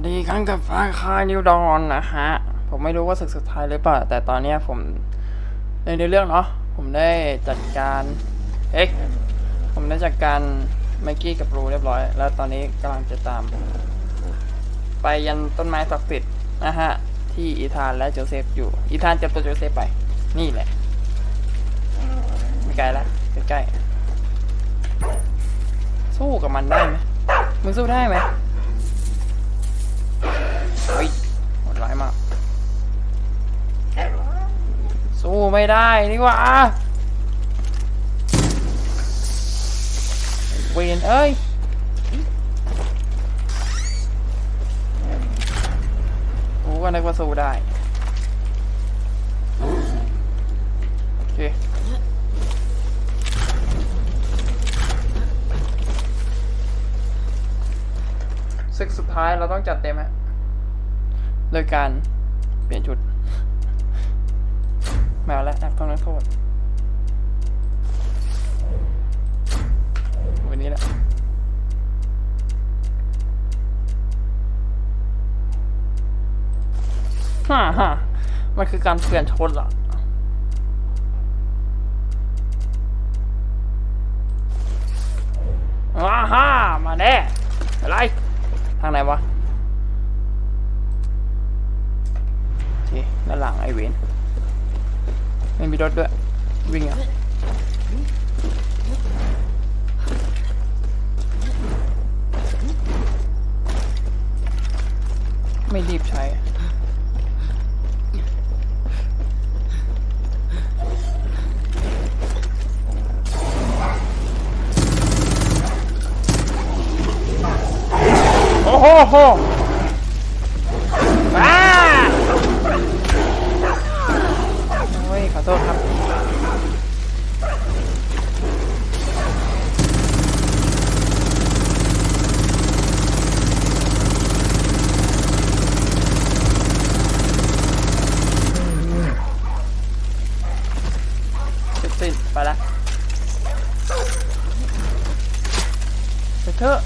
วัสดีครั้งกับฟ้าคายนิวดอนนะฮะ ผมไม่รู้ว่าศึกสุดท้ายหรือเปล่า แต่ตอนนี้ผมในในเรื่องเนาะผมได้จัดการเอ๊ะผมได้จัดการไมกี้กับรูเรียบร้อย แล้วตอนนี้กำลังจะตาม ไปยันต้นไม้ศักดิ์สิทธิ์นะฮะ ที่อีธานและโจเซฟอยู่ อีธานจับตัวโจเซฟไป นี่แหละไม่ไกลละใกล้ๆสู้กับมันได้ไหมมึงสู้ได้ไหม เฮ้ยโหดร้ายมาก สู้ไม่ได้นี่หว่าเวนเอ้ยกูก็นึกว่าสู้ได้ โอเคศึกสุดท้ายเราต้องจัดเต็มฮะ โดยการเปลี่ยนชุดมวและนักต้องนักโทษวันนี้แหละฮ่าฮ่ามันคือการเปลี่ยนชุดเหรอว้าฮ่ามาแน่อะไร ทางไหนวะ เคด้านหลังไอเวนไม่มีรถด้วย วิ่งอะไม่รีบใช้โอ้โห ษครับ เสร็จสิ้นไปละไปเถอะ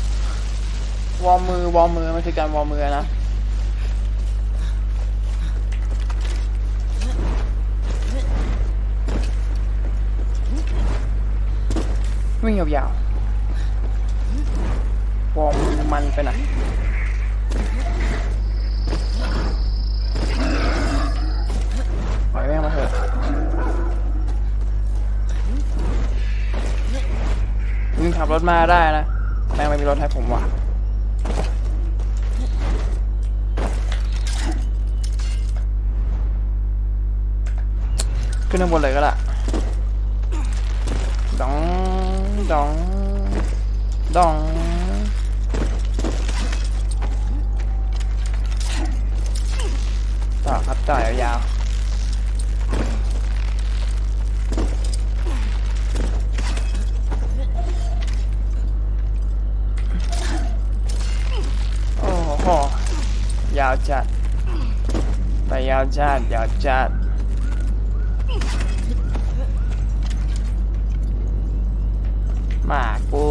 วอร์มมือวอร์มมือมันคือการวอร์มมือนะ วิ่งยาวๆวอมมันไปหน่อยปล่อยแม่งมาเถอะมึงขับรถมาได้นะ แม่งไม่มีรถให้ผมว่ะขึ้นข้างบนเลยก็ได้ ดองดองต่อครับต่อยาวๆโอ้โหยาวจัด ไปยาวจัดยาวจัด หมา กู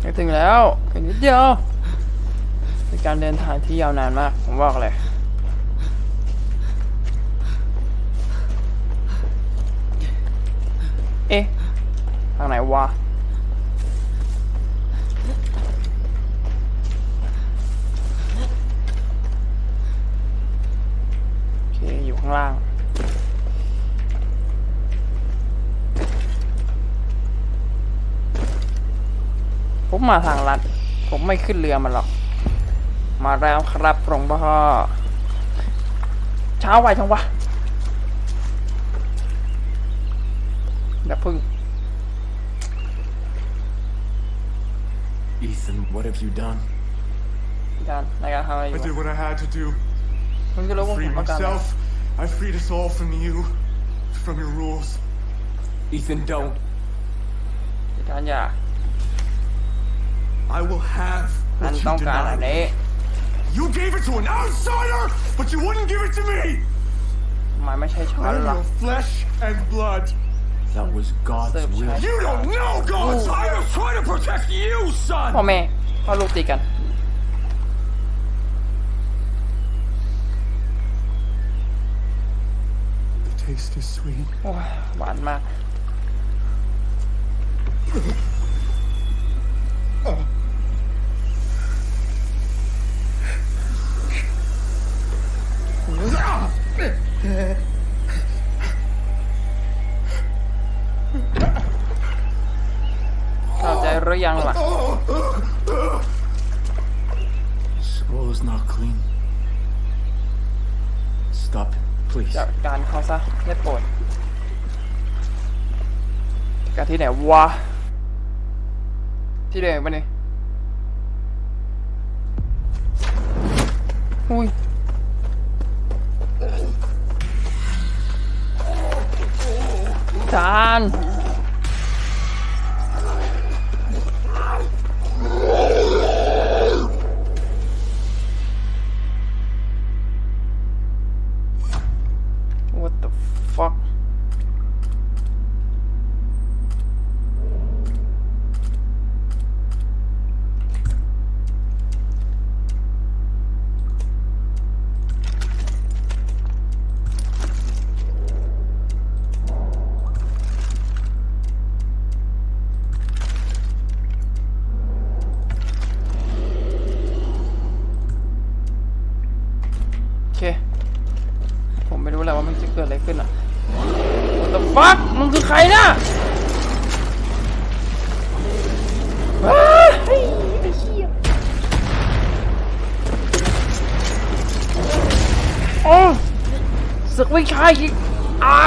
ใกล้ถึงแล้วอีกนิดเดียวเป็นการเดินทางที่ยาวนานมาก ผมบอกเลยเอ๊ะ ทางไหนวะ ผมมาทางลัด ผมไม่ขึ้นเรือมันหรอก มาแล้วครับหลวงพ่อเช้าไวจังวะเดี๋ยวพึ่ง Ethan, what have you done? อาจารย์ในการทำอะไรอ I ยู่ did what I had to do. คุณก็รู้ว่าผ Free มต้องการอะไร myself. I freed us all from you, from your rules. Ethan, don't. อาจารย์อย่า I will have ท่าน what ต้อง you การอัน denied. นี้ You gave it to an outsider, but you wouldn't give it to me. มันไม่ใช่ช้อน I'm หรอก your flesh and blood. That was God's Serve will. child. You don't know God. I was trying to protect you, พ่อ son. แม่พ่อลูกตีกัน The taste is sweet. โอ้ยหวานมาก เข้าใจหรือยังล่ะ Scroll is not clean. Stop it, please. จัดการเขาซะได้โปรดจัดการที่ไหนวะ ที่เดิมปะเนี่ยอุ้ย จาน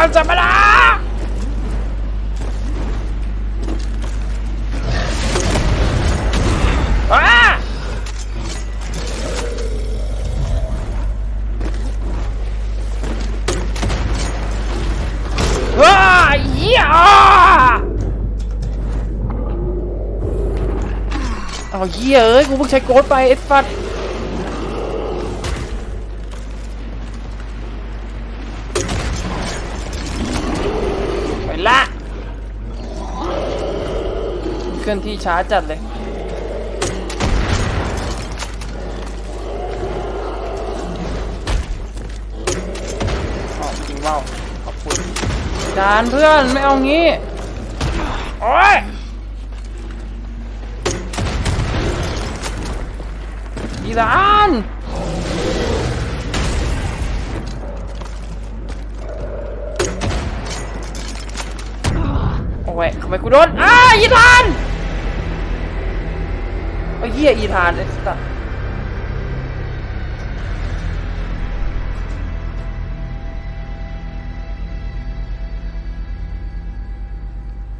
าจะมาละว้าว้าเหี้ยอะเอาเหี้ยเอ้ย กูเพิ่งใช้โกดไปไอ้ฟัดไปละเค ลื่อนที่ช้าจัดเลยอ๋อจริงว่าวขอบคุณจานเพื่อนไม่เอางี้ โอ้ยอีจานโอ้ยทำไมกูโดนอ้าอีธานไอ้เหี้ยอีธานไอ้สัส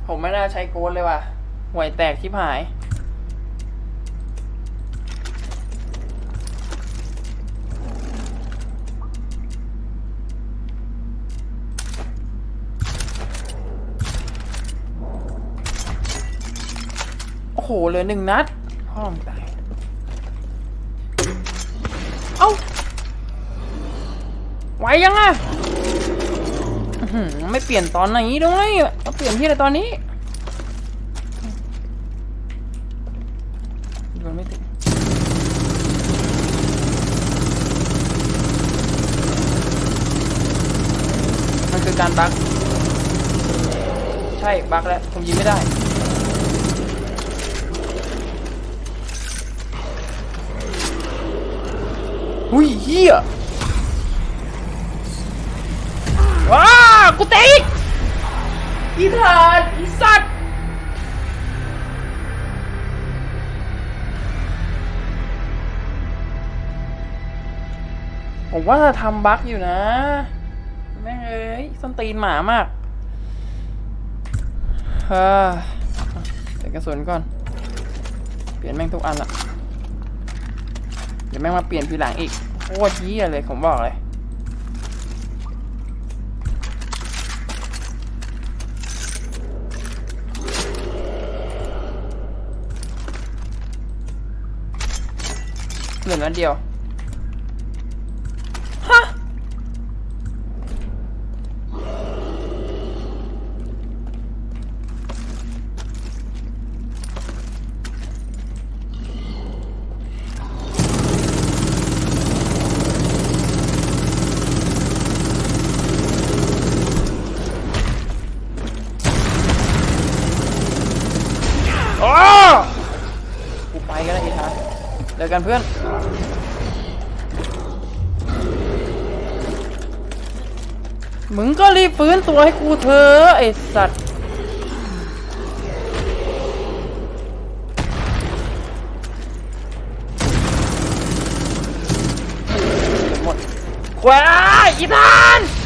ผมไม่น่าใช้โกดเลยว่ะห่วยแตกชิบหาย โอ้โห เหลือหนึ่งนัด ห้องตายเอ้าไหวยังอะไม่เปลี่ยนตอนไหนด้วยมาเปลี่ยนที่อะไรตอนนี้โดนไม่ติดมันคือการบั๊กใช่บั๊กแล้วผมยิงไม่ได้ อุ้ยเฮียว้ากูติดอีธานอีสัตว์ผมว่าจะทำบั๊กอยู่นะ แม่งเอ้ยส้นตีนหมามากเฮ้อใส่กระสุนก่อน เปลี่ยนแม่งทุกอันอะเดี๋ยวแม่งมาเปลี่ยนทีหลังอีกโคตรเยี่ยเลยผมบอกเลยเหลือนัดเดียว ฮะ โอ้กูไปกันแล้วอีธานเจอกันเพื่อน มึงก็รีบฟื้น ตัวให้กูเถอะไอสัตว์หมดควายอีธาน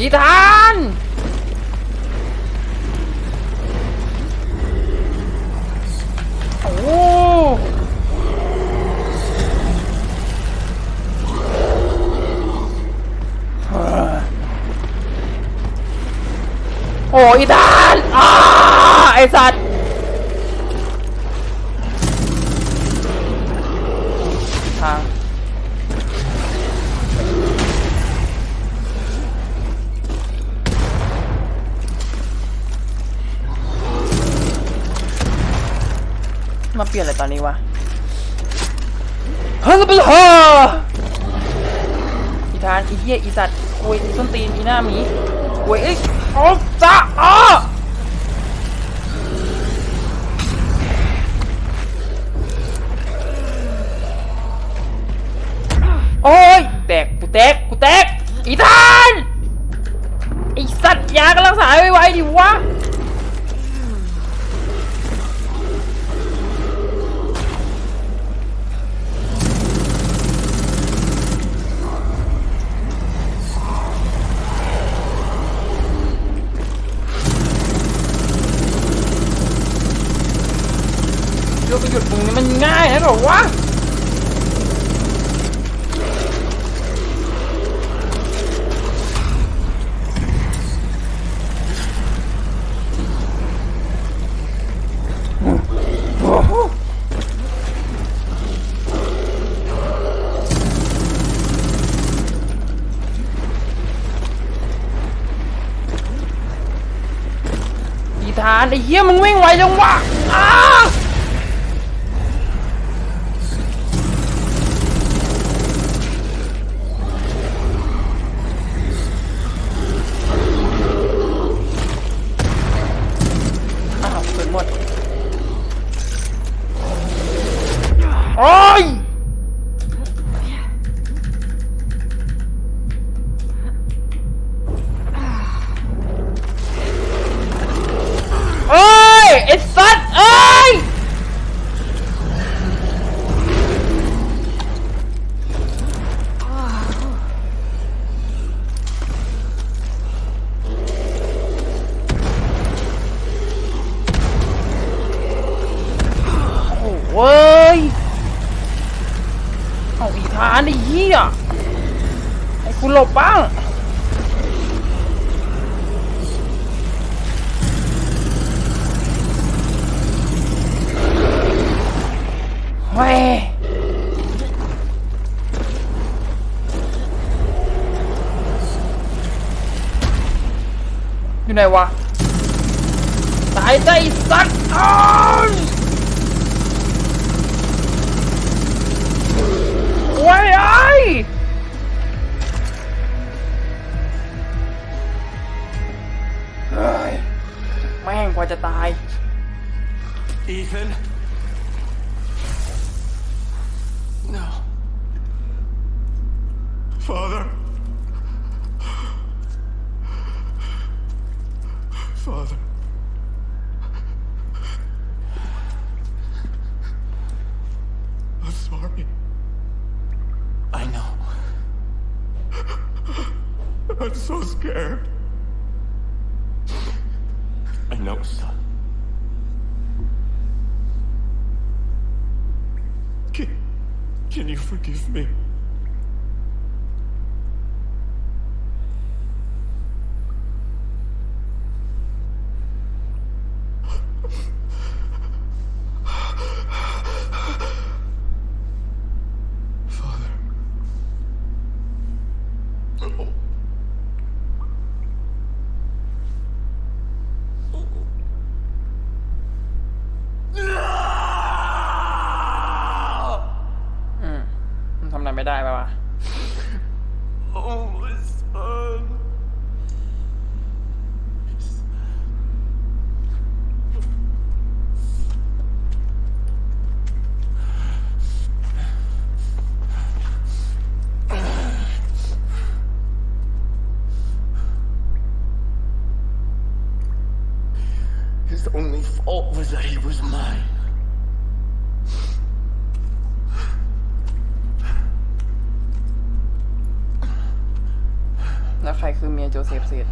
อีธานโอ้โอ้อีธานอ้าไอสัตว ยเอ้ยโอ้จ้าอ้อโอ้ยแตกกูแตกกูแตกอีธานไอสัตว์ยากำลังสายไวๆดิวะ ไอ้เหี้ยมึงวิ่งไวจังวะอ้า หลบบ้าง เฮ้ย อยู่ไหนวะ ตายใจสัตว์อ้าวโอ้ยไอ้ กว่าจะตาย Ethan? No. Father? Father. Me? แล้วใครคือเมียโจเซฟเซด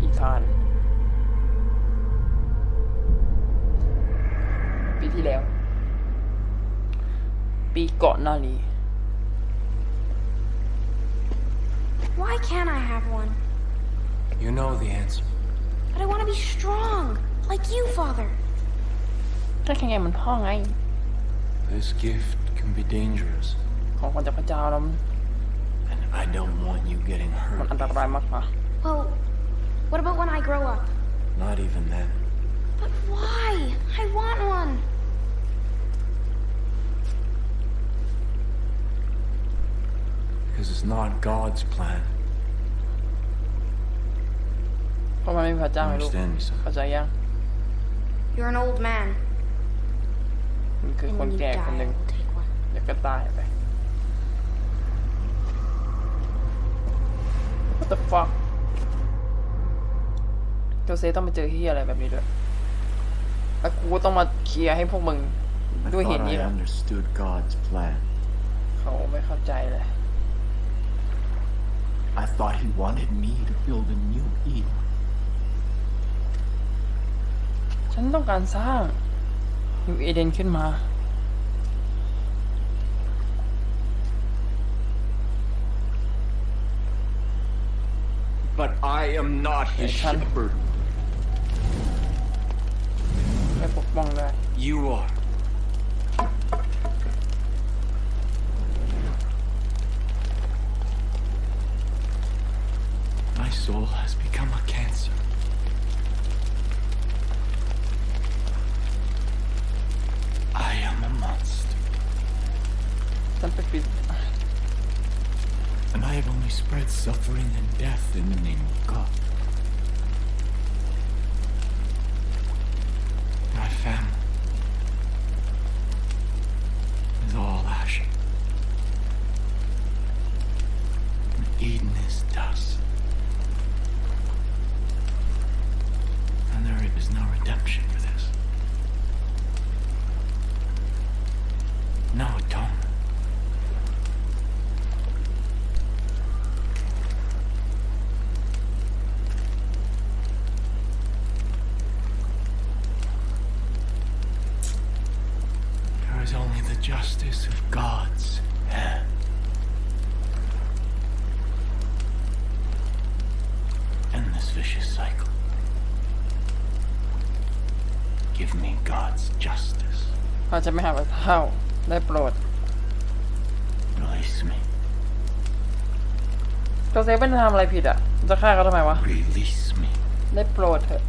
อีธาน ปีที่แล้ว ปีก่อนหน้านี้ Why can't I have one? You know the answer. But I want to be strong, like you, Father. ก็แค่ไงมันพ่อไง This gift can be dangerous, ของคนจากพระเจ้าแล้วมัน and I don't want you getting มัน hurt. อันตรายมากนะ Well, what about when I grow up? Not even then. But why? I want one. Because it's not God's plan. เพราะมันไม่มีพระเจ้าไงลูก Understand me, son? เข้าใจยัง You're an old man. มันคือ And คน when you แก่ die, คนหนึ่ง I will take one. เดี๋ยวก็ตายไป What the fuck โจเซต้องไปเจอที่อะไรแบบนี้ด้วยแล้วกูต้องมาเคลียร์ให้พวกมึง I ด้วยเห thought ตุนี้ I เหรอ understood God's plan. เขาไม่เข้าใจเลย I thought He wanted me to build a new Eden. ฉันต้องการสร้าง นิวเอเดนขึ้นมา But I am not His Yes, son. shepherd. ไม่ปกป้องได้ You are. My soul has become a suffering and death in the name of God. My family is all ashes. And Eden is dust. And there is no redemption for this. No าจะไม่หาพระเจ้าได้โปรด Release me. โจเซฟไม่ได้ทำอะไรผิดอะ จะฆ่าเขาทำไมวะ Release me. ได้โปรดเถอะ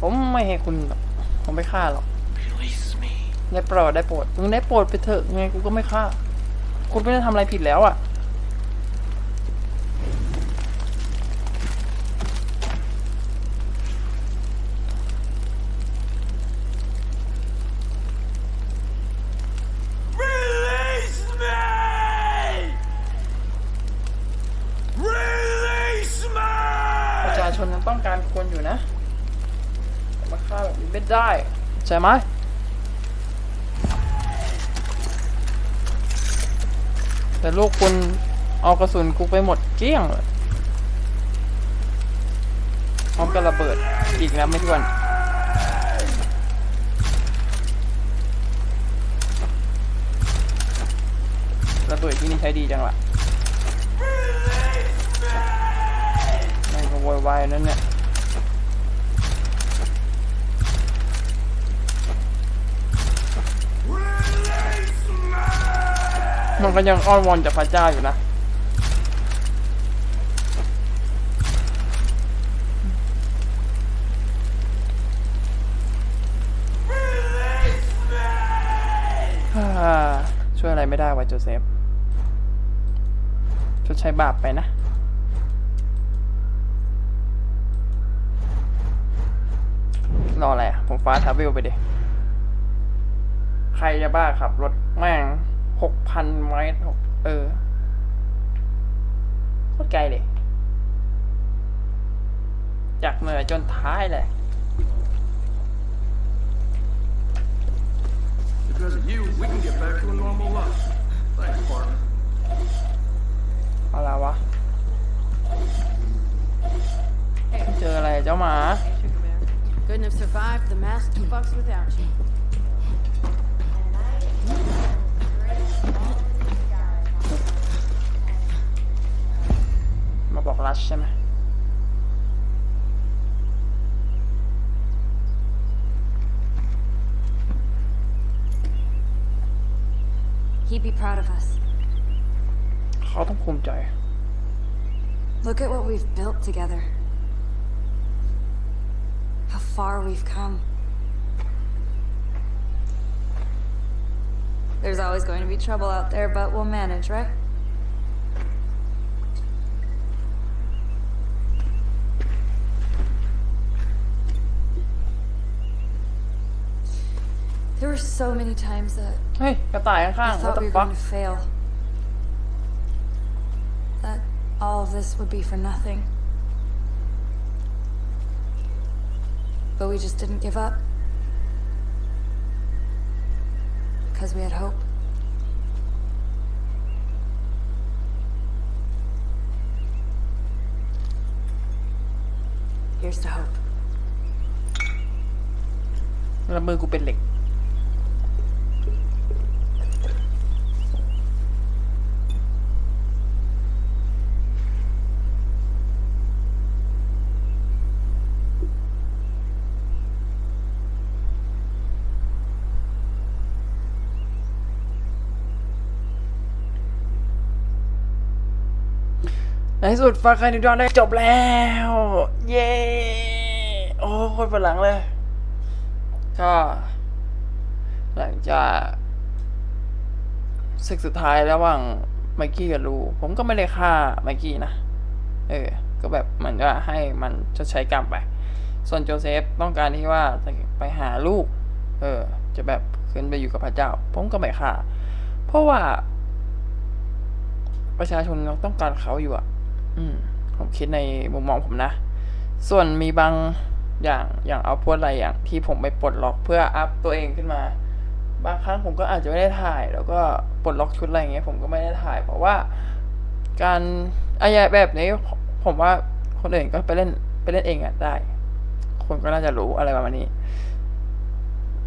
ผมไม่ให้คุณหรอกผมไม่ฆ่าหรอก Release me. ได้โปรดได้โปรดมึงได้โปรดไปเถอะยังไงกูก็ไม่ฆ่า คุณไม่ได้ทำอะไรผิดแล้วอะ ใช่ไหมแต่ลูกคุณเอากระสุนกูไปหมดเกลี้ยงเลยพร้อมกับระเบิดอีกนะไม่ถ้วนระเบิดที่นี่ใช้ดีจังล่ะไม่ก็โวยวายนั่นเนี่ย มันก็ยังอ้อนวอนจากพระเจ้าอยู่นะช่วยอะไรไม่ได้วะโจเซฟชดใช้บาปไปนะรออะไรอะ ผมฟ้าทาวิลไปดิ ใครจะบ้าขับรถแม่ง หกพันไมล์หกเออโคตรไกลเลย จากเหนือจนท้ายเลย Because of you, we can get back to a normal life. Thanks, partner. อะไรวะ เจออะไรเจ้าหมา Sugar Bear. Couldn't have survived the master fucks without you. มาบอกรัชใช่ไหม He'd be proud of us. เขาต้องภูมิใจ Look at what we've built together. How far we've come. There's always going to be trouble out there, but we'll manage, right? were so many times that เฮ้ย กระต่ายข้าง I ๆ what thought the we were fuck going to fail. That all of this would be for nothing. But we just didn't give up. Because we had hope. Here's to hope. แล้วมือกูเป็นเหล็ก ในที่สุดฟาคานิดอนได้จบแล้ว เย้โอ้โคตรฝรั่งเลย ก็หลังจากศึกสุดท้ายระหว่างไมกี้กับลูผมก็ไม่ได้ฆ่าไมกี้นะ เออ ก็แบบเหมือนว่าให้มันชดใช้กรรมไป ส่วนโจเซฟต้องการที่ว่าจะไปหาลูก เออ จะแบบขึ้นไปอยู่กับพระเจ้า ผมก็ไม่ฆ่า เพราะว่า ประชาชนต้องการเขาอยู่อะ อืมผมคิดในมุมมองผมนะ ส่วนมีบางอย่างอย่างเอาพวกอะไรอย่างที่ผมไปปลดล็อกเพื่ออัพตัวเองขึ้นมา บางครั้งผมก็อาจจะไม่ได้ถ่าย แล้วก็ปลดล็อกชุดอะไรอย่างเงี้ยผมก็ไม่ได้ถ่าย เพราะว่า การอะไรแบบนี้ผมว่าคนอื่นก็ไปเล่นไปเล่นเองอะได้ คนก็น่าจะรู้อะไรประมาณนี้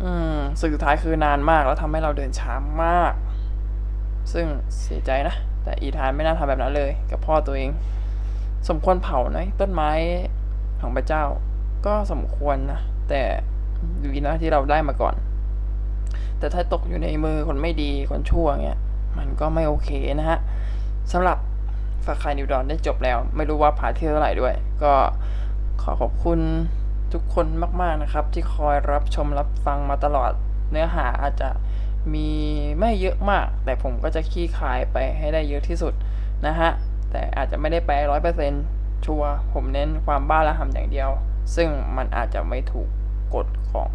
อืมสุดท้ายคือนานมากแล้วทำให้เราเดินช้ามาก ซึ่งเสียใจนะ แต่อีธานไม่น่าทำแบบนั้นเลย กับพ่อตัวเอง สมควรเผาไหมต้นไม้ของพระเจ้า ก็สมควรนะแต่ดีนะที่เราได้มาก่อน แต่ถ้าตกอยู่ในมือคนไม่ดีคนชั่วเงี้ยมันก็ไม่โอเคนะฮะสำหรับฝากคายนิวดอนได้จบแล้ว ไม่รู้ว่าผ่านที่เท่าไหร่ด้วย ก็ขอขอบคุณทุกคนมาก ๆนะครับ ที่คอยรับชมรับฟังมาตลอดเนื้อหาอาจจะมีไม่เยอะมาก แต่ผมก็จะขี้คายไปให้ได้เยอะที่สุดนะฮะ แต่อาจจะไม่ได้ไปร้อยเปอร์เซ็นชัวร์ผมเน้นความบ้าระห่ำอย่างเดียว ซึ่งมันอาจจะไม่ถูกกฎของ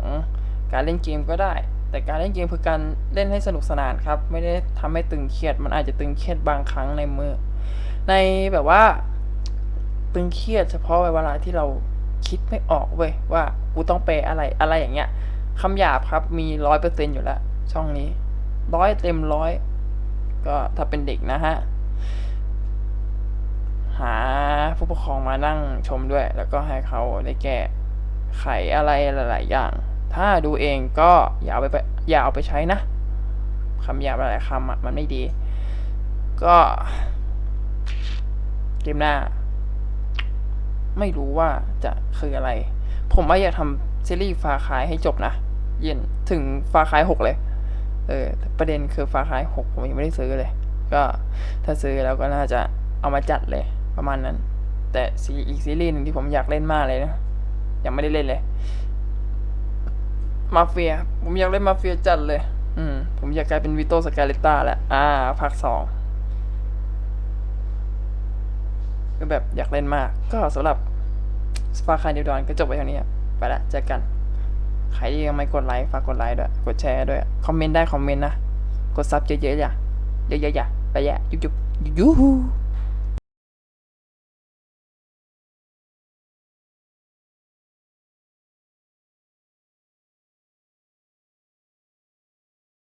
การเล่นเกมก็ได้ แต่การเล่นเกมคือการเล่นให้สนุกสนานครับ ไม่ได้ทำให้ตึงเครียด มันอาจจะตึงเครียดบางครั้งในมือ ในแบบว่า ตึงเครียดเฉพาะเวลาที่เราคิดไม่ออกเว้ยว่ากูต้องไปอะไรอะไรอย่างเงี้ยคำหยาบครับมีร้อยเปอร์เซ็นอยู่แล้ว ช่องนี้ร้อยเต็มร้อยก็ถ้าเป็นเด็กนะฮะ หาผู้ปกครองมานั่งชมด้วย แล้วก็ให้เขาได้แก้ไขอะไรหลาย ๆ อย่าง ถ้าดูเองก็อย่าเอาไปอย่าเอาไปใช้นะคำหยาบหลายคำอะมันไม่ดี ก็เกมหน้า ไม่รู้ว่าจะคืออะไร ผมว่าอยากทำซีรีส์ฟาคายให้จบนะ เย็นถึงฟาคายหกเลย เออ ประเด็นคือฟาคายหกผมยังไม่ได้ซื้อเลย ก็ถ้าซื้อแล้วก็น่าจะเอามาจัดเลย ประมาณนั้น แต่ซีอีกซีรีส์หนึ่งที่ผมอยากเล่นมากเลยนะ ยังไม่ได้เล่นเลย มาเฟีย ผมอยากเล่นมาเฟียจัดเลย อืม ผมอยากกลายเป็นวิโตสกาเลต้าแหละอ่า ภาคสองก็แบบอยากเล่นมาก ก็สำหรับสปาคานิวดอนก็จบไปเท่านี้ไปละเจอกัน ใครที่ยังไม่กดไลค์ฝากกดไลค์ด้วย กดแชร์ด้วย คอมเมนต์ได้คอมเมนต์นะ กดซับเยอะๆอย่าเยอะๆอย่าไปแยะยุบๆยูฮู